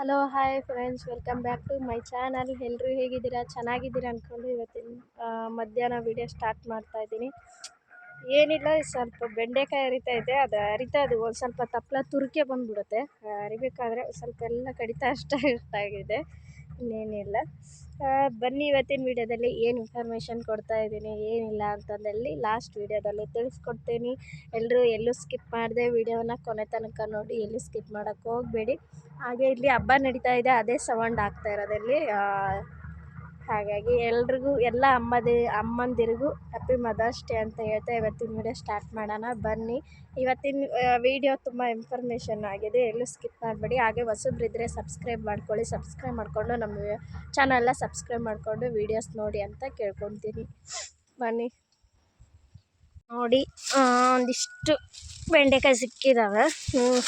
Hello hi friends welcome back to my channel ಎಲ್ಲರೂ ಹೇಗಿದ್ದೀರಾ? ಚೆನ್ನಾಗಿದ್ದೀರಾ ಅಂದ್ಕೊಂಡು ಇವತ್ತಿನ ಮಧ್ಯಾಹ್ನ ವಿಡಿಯೋ ಸ್ಟಾರ್ಟ್ ಮಾಡ್ತಾ ಇದ್ದೀನಿ. ಏನಿಲ್ಲ ಸ್ವಲ್ಪ ಬೆಂಡೆಕಾಯಿ ಅರಿತಾ ಇದೆ. ಅದು ಅರಿತಾ ಅದು ಒಂದು ಸ್ವಲ್ಪ ತಪ್ಪಲ ತುರಿಕೆ ಬಂದ್ಬಿಡುತ್ತೆ. ಅರಿಬೇಕಾದ್ರೆ ಸ್ವಲ್ಪ ಎಲ್ಲ ಕಡಿತ ಅಷ್ಟೇ ಇಷ್ಟ ಇನ್ನೇನಿಲ್ಲ ಬನ್ನಿ ಇವತ್ತಿನ ವೀಡಿಯೋದಲ್ಲಿ ಏನು ಇನ್ಫಾರ್ಮೇಷನ್ ಕೊಡ್ತಾ ಇದ್ದೀನಿ, ಏನಿಲ್ಲ ಅಂತಂದಲ್ಲಿ ಲಾಸ್ಟ್ ವೀಡಿಯೋದಲ್ಲಿ ತಿಳಿಸ್ಕೊಡ್ತೀನಿ. ಎಲ್ಲರೂ ಎಲ್ಲೂ ಸ್ಕಿಪ್ ಮಾಡಿದೆ ವೀಡಿಯೋನ ಕೊನೆ ತನಕ ನೋಡಿ, ಎಲ್ಲೂ ಸ್ಕಿಪ್ ಮಾಡೋಕ್ಕೆ ಹೋಗಬೇಡಿ. ಹಾಗೆ ಇಲ್ಲಿ ಹಬ್ಬ ನಡೀತಾ ಇದೆ, ಅದೇ ಸೌಂಡ್ ಆಗ್ತಾ ಇರೋದಲ್ಲಿ ಹಾಗಾಗಿ ಎಲ್ರಿಗೂ, ಎಲ್ಲ ಅಮ್ಮದಿ, ಅಮ್ಮಂದಿರಿಗೂ ಹ್ಯಾಪಿ ಮದರ್ಸ್ ಡೇ ಅಂತ ಹೇಳ್ತಾ ಇವತ್ತಿನ ವಿಡಿಯೋ ಸ್ಟಾರ್ಟ್ ಮಾಡೋಣ. ಬನ್ನಿ. ಇವತ್ತಿನ ವಿಡಿಯೋ ತುಂಬ ಇನ್ಫಾರ್ಮೇಷನ್ ಆಗಿದೆ. ಎಲ್ಲೂ ಸ್ಕಿಪ್ ಮಾಡಬೇಡಿ. ಹಾಗೆ ಹೊಸಬ್ರಿದ್ರೆ ಸಬ್ಸ್ಕ್ರೈಬ್ ಮಾಡ್ಕೊಳ್ಳಿ. ಸಬ್ಸ್ಕ್ರೈಬ್ ಮಾಡಿಕೊಂಡು ನಮ್ಮ ಚಾನಲ್ನ ಸಬ್ಸ್ಕ್ರೈಬ್ ಮಾಡಿಕೊಂಡು ವೀಡಿಯೋಸ್ ನೋಡಿ ಅಂತ ಕೇಳ್ಕೊತೀನಿ. ಬನ್ನಿ. ನೋಡಿ ಒಂದಿಷ್ಟು ಬೆಂಡೆಕಾಯಿ ಸಿಕ್ಕಿದಾವೆ.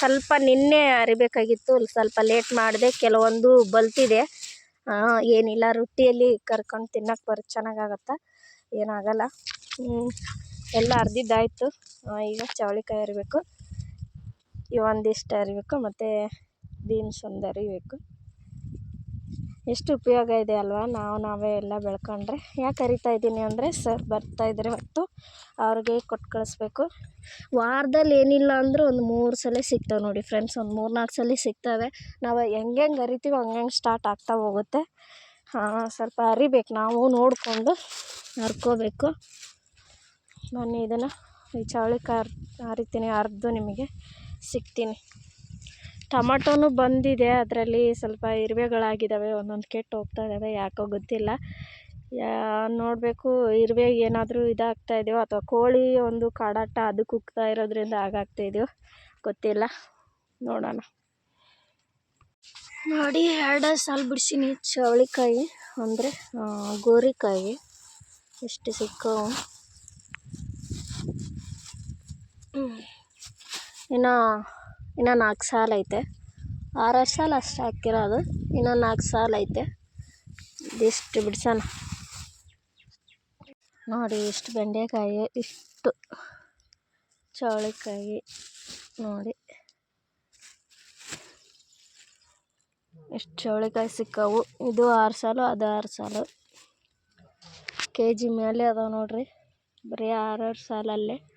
ಸ್ವಲ್ಪ ನಿನ್ನೆ ಅರಿಬೇಕಾಗಿತ್ತು. ಸ್ವಲ್ಪ ಲೇಟ್ ಮಾಡಿದೆ. ಕೆಲವೊಂದು ಬಲ್ತಿದೆ. ಏನಿಲ್ಲ, ರೊಟ್ಟಿಯಲ್ಲಿ ಕರ್ಕೊಂಡು ತಿನ್ನಕ್ಕೆ ಬರ್, ಚೆನ್ನಾಗಾಗತ್ತೆ. ಏನಾಗಲ್ಲ ಎಲ್ಲ ಅರ್ದಿದ್ದಾಯಿತು. ಈಗ ಚವಳಿಕಾಯಿ ಅರಿಬೇಕು. ಒಂದಿಷ್ಟು ಅರಿಬೇಕು, ಮತ್ತು ಬೀನ್ಸ್ ಒಂದು ಅರಿಬೇಕು. ಎಷ್ಟು ಉಪಯೋಗ ಇದೆ ಅಲ್ವಾ? ನಾವು ನಾವೇ ಎಲ್ಲ ಬೆಳ್ಕೊಂಡ್ರೆ. ಯಾಕೆ ಕರಿತಾ ಇದ್ದೀನಿ ಅಂದರೆ ಸರ್ ಬರ್ತಾಯಿದ್ರೆ ಹೊತ್ತು ಅವ್ರಿಗೆ ಕೊಟ್ಟು ಕಳಿಸ್ಬೇಕು. ವಾರದಲ್ಲಿ ಏನಿಲ್ಲ ಅಂದರೂ ಒಂದು ಮೂರು ಸಲ ಸಿಗ್ತವೆ ನೋಡಿ ಫ್ರೆಂಡ್ಸ್ ಒಂದು ಮೂರು ನಾಲ್ಕು ಸಲ ಸಿಗ್ತವೆ. ನಾವು ಹೆಂಗೆ ಹೆಂಗೆ ಅರಿತೀವಿ ಹಂಗೆ ಹಂಗೆ ಸ್ಟಾರ್ಟ್ ಆಗ್ತಾ ಹೋಗುತ್ತೆ. ಹಾಂ, ಸ್ವಲ್ಪ ಅರಿಬೇಕು. ನಾವು ನೋಡಿಕೊಂಡು ಹರ್ಕೋಬೇಕು ಬನ್ನಿ, ಇದನ್ನು ಈ ಚವಳಿಕಾಯಿ ಅರ್ ಅರಿತೀನಿ ಅರೆದು ನಿಮಗೆ ಸಿಗ್ತೀನಿ. ಟೊಮಟೊನು ಬಂದಿದೆ, ಅದರಲ್ಲಿ ಸ್ವಲ್ಪ ಇರುವೆಗಳಾಗಿದ್ದಾವೆ ಒಂದೊಂದು ಕೆಟ್ಟು ಹೋಗ್ತಾ ಇದ್ದಾವೆ ಯಾಕೋ ಗೊತ್ತಿಲ್ಲ. ನೋಡಬೇಕು, ಇರುವೆ ಏನಾದರೂ ಇದಾಗ್ತಾ ಇದೆಯೋ, ಅಥವಾ ಕೋಳಿ ಒಂದು ಕಾಡಾಟ ಅದು ಕುಗ್ತಾ ಇರೋದ್ರಿಂದ ಹಾಗಾಗ್ತಾ ಇದೆಯೋ, ಗೊತ್ತಿಲ್ಲ. ನೋಡೋಣ. ನೋಡಿ, ಎರಡು ಸಾಲು ಬಿಡ್ಸೀನಿ. ಚವಳಿಕಾಯಿ ಅಂದರೆ ಗೋರಿಕಾಯಿ. ಎಷ್ಟು ಸಿಕ್ಕವು. ಇನ್ನು ಇನ್ನು ನಾಲ್ಕು ಸಾಲು ಐತೆ. ಆರಾರು ಸಾಲು ಅಷ್ಟು ಹಾಕಿರೋದು. ಇನ್ನು ನಾಲ್ಕು ಸಾಲು ಐತೆ. ಇದಿಷ್ಟು ಬಿಡ್ಸೋಣ. ನೋಡಿ, ಇಷ್ಟು ಬೆಂಡೆಕಾಯಿ, ಇಷ್ಟು ಚೌಳಿಕಾಯಿ ನೋಡಿ. ಎಷ್ಟು ಚೌಳಿಕಾಯಿ ಸಿಕ್ಕವು. ಇದು ಆರು ಸಾಲು, ಅದು ಆರು ಸಾಲು. ಕೆ ಜಿ ಮೇಲೆ ಅದಾವೆ ನೋಡಿರಿ. ಬರೀ ಆರಾರು ಸಾಲಲ್ಲೇ.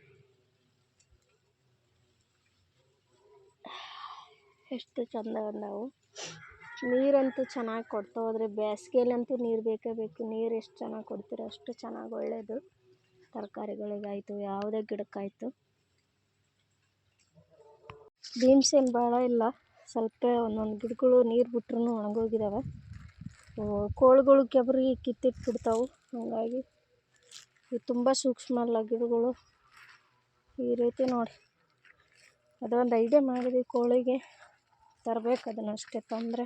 ಎಷ್ಟು ಚಂದ ಬಂದಾವು ನೀರಂತೂ ಚೆನ್ನಾಗಿ ಕೊಡ್ತಾ ಹೋದ್ರೆ ಬೇಸಿಗೆಯಲ್ಲಂತೂ ನೀರು ಬೇಕೇ ಬೇಕು. ನೀರು ಎಷ್ಟು ಚೆನ್ನಾಗಿ ಕೊಡ್ತೀರೋ ಅಷ್ಟು ಚೆನ್ನಾಗಿ ಒಳ್ಳೆಯದು ತರಕಾರಿಗಳಿಗಾಯ್ತು, ಯಾವುದೇ ಗಿಡಕ್ಕಾಯ್ತು. ಏನು ಭಾಳ ಇಲ್ಲ. ಸ್ವಲ್ಪ ಒಂದೊಂದು ಗಿಡಗಳು ನೀರು ಬಿಟ್ರೂ ಒಣಗೋಗಿದ್ದಾವೆ ಕೋಳುಗಳು ಕೆಬ್ರಿ ಕಿತ್ತಿಟ್ಬಿಡ್ತಾವೆ. ಹಾಗಾಗಿ ಇವು ತುಂಬ ಸೂಕ್ಷ್ಮ ಅಲ್ಲ ಗಿಡಗಳು. ಈ ರೀತಿ ನೋಡಿ. ಅದೊಂದು ಐಡಿಯಾ ಮಾಡಿದ್ವಿ ಕೋಳಿಗೆ. ತರಬೇಕು ಅದನ್ನು ಅಷ್ಟೇ ತಂದರೆ.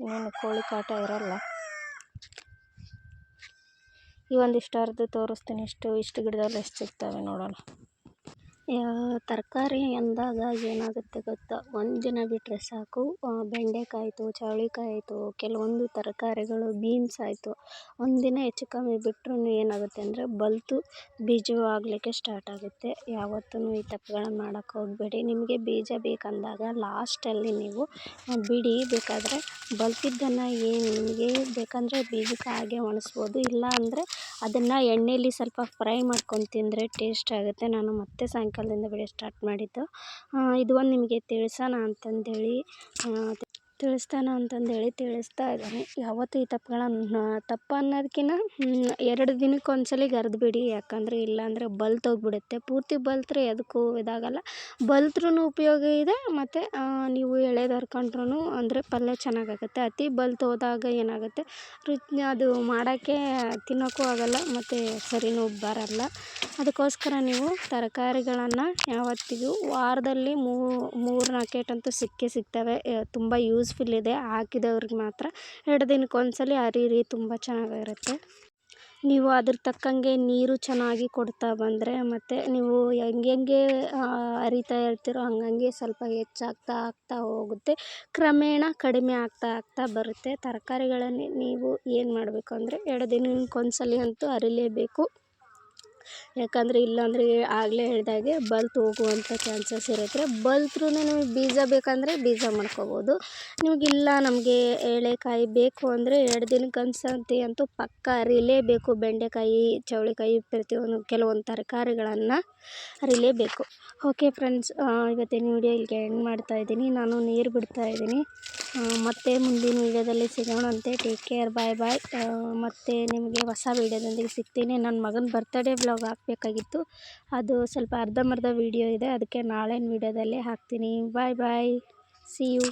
ಇನ್ನೇನು ಕೋಳಿ ಕಾಟ ಇರಲ್ಲ. ಈ ಒಂದಿಷ್ಟು ಅರ್ದು ತೋರಿಸ್ತೀನಿ. ಇಷ್ಟು ಇಷ್ಟು ಗಿಡದಲ್ಲಿ ಎಷ್ಟು ಸಿಗ್ತವೆ ನೋಡೋಣ. ತರಕಾರಿ ಅಂದಾಗ ಏನಾಗುತ್ತೆ ಗೊತ್ತಾ? ಒಂದು ದಿನ ಬಿಟ್ಟರೆ ಸಾಕು. ಬೆಂಡೆಕಾಯಿ ಆಯಿತು ಚೌಳಿಕಾಯಿ ಆಯಿತು ಕೆಲವೊಂದು ತರಕಾರಿಗಳು ಬೀನ್ಸ್ ಆಯಿತು. ಒಂದಿನ ಹೆಚ್ಚು ಕಮ್ಮಿ ಬಿಟ್ರೂ ಏನಾಗುತ್ತೆ ಅಂದರೆ ಬಲಿತು ಬೀಜವಾಗಲಿಕ್ಕೆ ಸ್ಟಾರ್ಟ್ ಆಗುತ್ತೆ. ಯಾವತ್ತೂ ಈ ತಪ್ಪುಗಳನ್ನು ಮಾಡೋಕೆ ಹೋಗಬೇಡಿ. ನಿಮಗೆ ಬೀಜ ಬೇಕಂದಾಗ ಲಾಸ್ಟಲ್ಲಿ ನೀವು ಬಿಡಿ. ಬೇಕಾದರೆ ಬಲಿತಿದ್ದನ್ನು ಏನು ನಿಮಗೆ ಬೇಕಂದರೆ ಬೀಜಕ್ಕೆ ಹಾಗೆ ಒಣಸ್ಬೋದು. ಇಲ್ಲ ಅಂದರೆ ಅದನ್ನು ಎಣ್ಣೆಯಲ್ಲಿ ಸ್ವಲ್ಪ ಫ್ರೈ ಮಾಡ್ಕೊಂಡು ತಿಂದರೆ ಟೇಸ್ಟ್ ಆಗುತ್ತೆ. ನಾನು ಮತ್ತೆ ಸಾಯಂಕಾಲದಿಂದ ಬೆಳಗ್ಗೆ ಸ್ಟಾರ್ಟ್ ಮಾಡಿದ್ದು. ಇದು ಒಂದು ನಿಮಗೆ ತಿಳಿಸೋಣ ಅಂತಂದೇಳಿ. ತಿಳಿಸ್ತಾನ ಅಂತಂದೇಳಿ ತಿಳಿಸ್ತಾ ಇದ್ದಾನೆ. ಯಾವತ್ತೂ ಈ ತಪ್ಪುಗಳನ್ನ ತಪ್ಪು ಅನ್ನೋದ್ಕಿಂತ ಎರಡು ದಿನಕ್ಕೆ ಒಂದ್ಸಲ ಬಿಡಿ ಯಾಕಂದರೆ ಇಲ್ಲಾಂದರೆ ಬಲ್ತೋಗ್ಬಿಡುತ್ತೆ ಪೂರ್ತಿ ಬಲ್ತ್ರೆ ಎದಕ್ಕೂ ಇದಾಗಲ್ಲ. ಬಲ್ತ್ರೂ ಉಪಯೋಗ ಇದೆ. ಮತ್ತು ನೀವು ಎಳೆದು ಹರ್ಕೊಂಡ್ರೂ ಅಂದರೆ ಪಲ್ಯ ಚೆನ್ನಾಗಾಗುತ್ತೆ. ಅತಿ ಬಲ್ತು ಹೋದಾಗ ಏನಾಗುತ್ತೆ? ರುಚಿ, ಅದು ಮಾಡೋಕ್ಕೆ ತಿನ್ನೋಕ್ಕೂ ಆಗಲ್ಲ. ಮತ್ತು ಸರಿನೂ ಬರಲ್ಲ. ಅದಕ್ಕೋಸ್ಕರ ನೀವು ತರಕಾರಿಗಳನ್ನು ಯಾವತ್ತಿಗೂ ವಾರದಲ್ಲಿ ಮೂರು ನಾಲ್ಕು ಏಟಂತೂ ಸಿಕ್ಕೇ ಸಿಗ್ತವೆ. ತುಂಬ ಯೂಸ್ಫುಲ್ ಇದೆ. ಹಾಕಿದವ್ರಿಗೆ ಮಾತ್ರ ಎರಡು ದಿನಕ್ಕೆ ಒಂದ್ಸಲ ಹರೀರಿ ತುಂಬ ಚೆನ್ನಾಗಿರುತ್ತೆ. ನೀವು ಅದ್ರ ತಕ್ಕಂಗೆ ನೀರು ಚೆನ್ನಾಗಿ ಕೊಡ್ತಾ ಬಂದರೆ ಮತ್ತು ನೀವು ಹೆಂಗೆ ಹೆಂಗೆ ಅರಿತಾ ಇರ್ತೀರೋ ಹಂಗಂಗೆ ಸ್ವಲ್ಪ ಹೆಚ್ಚಾಗ್ತಾ, ಆಗ್ತಾ ಹೋಗುತ್ತೆ. ಕ್ರಮೇಣ ಕಡಿಮೆ ಆಗ್ತಾ ಆಗ್ತಾ ಬರುತ್ತೆ. ತರಕಾರಿಗಳನ್ನು ನೀವು ಏನು ಮಾಡಬೇಕು ಅಂದರೆ ಎರಡು ದಿನಕ್ಕೆ ಒಂದ್ಸಲ ಅಂತೂ ಅರಿಲೇಬೇಕು. ಯಾಕಂದರೆ ಇಲ್ಲಾಂದರೆ ಆಗಲೇ ಹೇಳ್ದಾಗೆ ಬಲ್ತು ಹೋಗುವಂಥ ಚಾನ್ಸಸ್ ಇರುತ್ತೆ. ಬಲ್ತ್ರೂ ನಿಮಗೆ ಬೀಜ ಬೇಕಂದರೆ ಬೀಜ ಮಾಡ್ಕೋಬೋದು. ಇಲ್ಲ ನಮಗೆ ಎಳೆಕಾಯಿ ಬೇಕು ಅಂದರೆ ಎರಡು ದಿನಕ್ಕೆ ಒಂದು ಸರ್ತಿ ಅಂತೂ ಪಕ್ಕ ಅರಿಲೇಬೇಕು. ಬೆಂಡೆಕಾಯಿ, ಚೌಳಿಕಾಯಿ ಪ್ರತಿಯೊಂದು ಕೆಲವೊಂದು ತರಕಾರಿಗಳನ್ನು ಅರಿಲೇಬೇಕು. ಓಕೆ ಫ್ರೆಂಡ್ಸ್ ಇವತ್ತಿನ ವೀಡಿಯೋ ಇಲ್ಲಿಗೆ ಎಂಡ್ ಮಾಡ್ತಾ ಇದ್ದೀನಿ. ನಾನು ನೀರು ಬಿಡ್ತಾ ಇದ್ದೀನಿ. ಮತ್ತೆ ಮುಂದಿನ ವೀಡಿಯೋದಲ್ಲಿ ಸಿಗೋಣಂತೆ. ಟೇಕ್ ಕೇರ್ ಬಾಯ್ ಬಾಯ್ ಮತ್ತು ನಿಮಗೆ ಹೊಸ ವೀಡಿಯೋದೊಂದಿಗೆ ಸಿಗ್ತೀನಿ. ನನ್ನ ಮಗನ ಬರ್ತಡೇ ಬ್ಲಾಗ್ ಹಾಕಬೇಕಾಗಿತ್ತು. ಅದು ಸ್ವಲ್ಪ ಅರ್ಧಂಬರ್ಧ ವೀಡಿಯೋ ಇದೆ. ಅದಕ್ಕೆ ನಾಳಿನ ವೀಡಿಯೋದಲ್ಲಿ ಹಾಕ್ತೀನಿ. ಬಾಯ್ ಬಾಯ್ ಸಿ ಯು